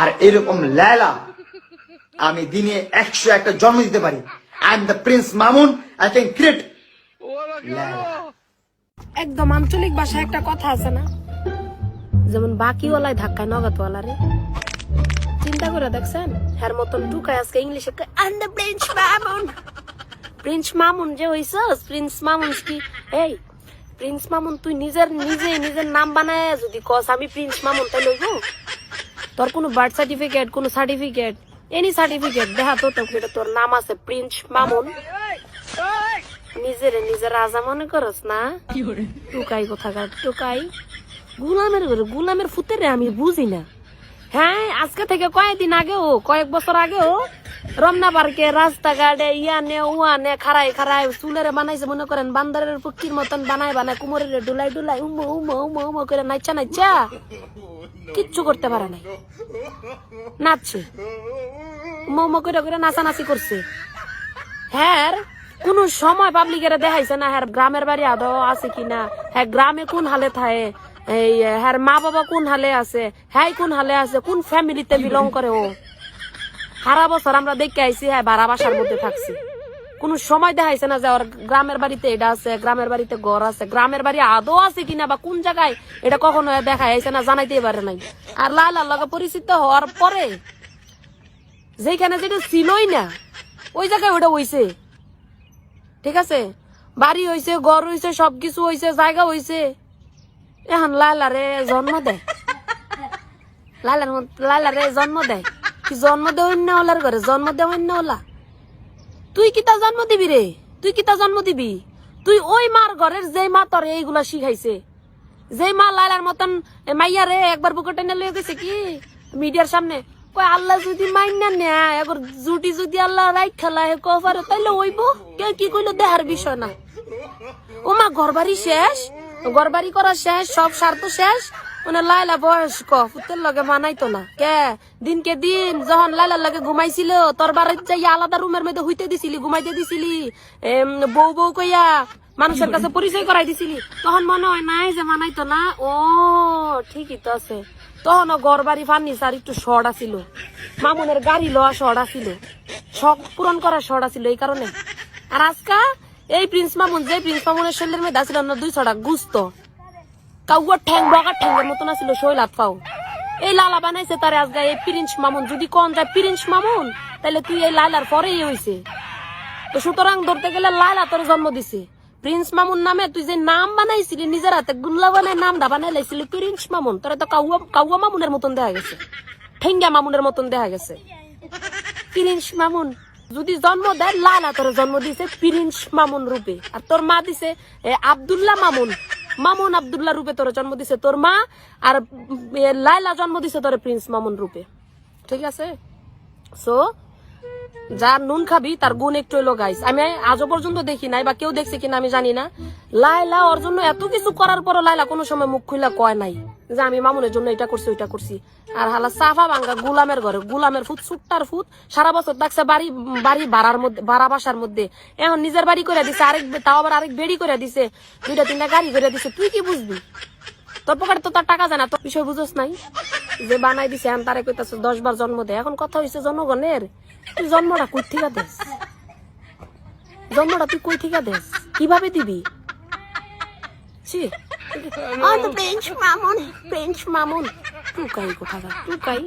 আর এরকম লেলা আমি দিনে একশো একটা জন্ম দিতে পারি। I am the prince Mamun I can create একদম আঞ্চলিক ভাষায় একটা কথা আছে না? যেমন বাকিওয়ালায় ধাক্কায় নগদওয়ালা রে চিন্তা করে দেখছেন? হ্যার মতন টুকায় আজকে ইংলিশে and prince Mamun prince Mamun যে হইছস প্রিন্স মামুন কি? এই প্রিন্স মামুন তুই নিজের নিজে নিজের নাম বানায় যদি কস, আমি প্রিন্স মামুন তাই লইব তোর কোনো বার্থ সার্টিফিকেট কোনো সার্টিফিকেট এনি সার্টিফিকেট দেখা তো এটা তোর নাম আছে প্রিন্স মামুন নিজের নিজের রাজা মনে করস না? টুকাই কোথাকার, টুকাই। গুলামের ঘরে, গুলামের ফুতে রে আমি বুঝি না। হ্যাঁ আজকে থেকে কয়েকদিন আগেও, কয়েক বছর আগেও রমনা পার্কে, রাস্তাঘাটে ইয়া নে উয়া নে খারাই খারাই চুলের বানাইছে, মনে করেন, বান্দারের পক্ষীর মতন বানাই বানায়, কুমোরের ডুলাই ডুলাই, উমো উমো উমো উমো করে নাইচা নাইচা। কিচ্ছু করতে পারে নাই। নাচছে। উমো করে করে নাচানাচি করছে। হ্যাঁ কোন সময় পাবলিকের দেখাইছে না হ্যাঁ গ্রামের বাড়ি আদৌ আছে কিনা হ্যাঁ গ্রামে কোন হালে থাকে এই হ্যাঁ মা বাবা কোন হালে আছে হ্যাঁ কোন হালে আছে, কোন ফ্যামিলিতে বিলং করে ও? সারা বছর আমরা দেখে আইছি হ্যাঁ ভাড়া বাসার মধ্যে থাকছি। কোন সময় দেখাইছে না যে ওর গ্রামের বাড়িতে এটা আছে, গ্রামের বাড়িতে ঘর আছে, গ্রামের বাড়ি আদৌ আছে কিনা বা কোন জায়গায় এটা কখনো দেখা আইছে না জানাইতে পারে নাই। আর লাল লগে পরিচিত হওয়ার পরে যেখানে যেটা ছিলই না, ওই জায়গায় ওটা হইছে। ঠিক আছে? বাড়ি হইছে, ঘর হইছে, সবকিছু হইছে, জায়গা হইছে। এখন লালারে জন্ম দেয়। মত- লালারে জন্ম দেয়। কি জন্ম দেয় অন্য ওলার ঘরে? জন্ম দেয় অন্য ওলা। তুই কিতা জন্ম দিবি রে? তুই কিতা জন্ম দিবি? তুই ওই মার ঘরের যে মা তোর এইগুলা শিখাইছে। যে মা লালার মতন মাইয়া রে একবার বুকে টেনে লয়ে গেছে কি? মিডিয়ার সামনে। কই আল্লাহ যদি মাইনা নেয়, একবার জুটি যদি আল্লাহ রাইট খেলা হে কফারে, তাইলে হইব? কে কি কইলো দেহার বিষয় না। ও মা ঘর শেষ? ঘর করা শেষ? সব স্বার্থ শেষ? মানে লাইলা বয়স্ক পুতের লগে মানাইতো না। কে? দিনকে দিন যখন লাইলার লগে ঘুমাইছিল, তোর বাড়িতে যাই আলাদা রুমের মধ্যে হইতে দিছিলি, ঘুমাইতে দিছিলি বউ বউ কইয়া মানুষের কাছে পরিচয় করাই দিছিলি, তখন মনে হয় নাই যে মানাইতো না। ও, ঠিকই তো আছে। তখন ঘর বাড়ি ফার্নিচার একটু শর্ট আছিল। মামুনের গাড়ি লওয়া শর্ট আছিল। শখ পূরণ করা শর্ট আছিল এই কারণে। আর আজকা এই প্রিন্স মামুন, যে প্রিন্স মামুনের শরীরের মধ্যে আছিল না দুই ছড়া গুস্ত। কাউয়ার ঠ্যাং বগা ঠ্যাংয়ের মতন আছিল শৈলাত পাও। এই লালা বানাইছে তারে আজকে এই প্রিন্স মামুন। যদি কোন যায় প্রিন্স মামুন তাহলে তুই এই লালার পরেই হইছে। তো সুতরাং ধরতে গেলে লালা তোর জন্ম দিছে। প্রিন্স মামুন নামে তুই যে নাম বানাইছিলি, নিজের হাতে গুল্লা বানাই নামটা বানাই লাইছিলি প্রিন্স মামুন। তোরা তো কাউয়া কাউয়া মামুনের মতন দেখা গেছে। ঠেঙ্গা মামুনের মতন দেখা গেছে। প্রিন্স মামুন, যদি জন্ম দেয়, লালা তোর জন্ম দিছে প্রিন্স মামুন রূপে। আর তোর মা দিছে আব্দুল্লাহ মামুন। মামুন আবদুল্লাহ রূপে তোর জন্ম দিছে তোর মা, আর লাইলা জন্ম দিছে তোর প্রিন্স মামুন রূপে। ঠিক আছে? সো যার নুন খাবি, তার গুণ একটু এলো গাইস আমি আজও পর্যন্ত দেখি নাই বা কেউ দেখছে কিনা আমি জানি না। লাইলা ওর জন্য এত কিছু করার পরও লাইলা কোনো সময় মুখ খুলে কয় নাই যে আমি মামুনের জন্য এটা করছি, ওইটা করছি। আর হালা সাফা ভাঙ্গা গুলামের ঘরে, গুলামের ফুট, সুট্টার ফুট, সারা বছর থাকছে বাড়ি বাড়ি ভাড়ার মধ্যে ভাড়া বাসার মধ্যে। এখন নিজের বাড়ি করে দিছে, আরেক তাও আবার আরেক বেড়ি করে দিছে, দুইটা তিনটা গাড়ি করে দিছে, তুই কি বুঝবি? তোর পকেটে তো তার টাকা জানা তোর বিষয় বুঝোস নাই? যে বানাই দিছে, এখন তারে কইতাছ দশ বার জন্ম দেয় এখন কথা হইছে জনগণের, তুই জন্মটা কই থেকে দেস? জন্মটা তুই কই থেকে দেস? কীভাবে দিবি? ছি। Prince Mamun prince Mamun. টুকাই কোথাকার? টুকাই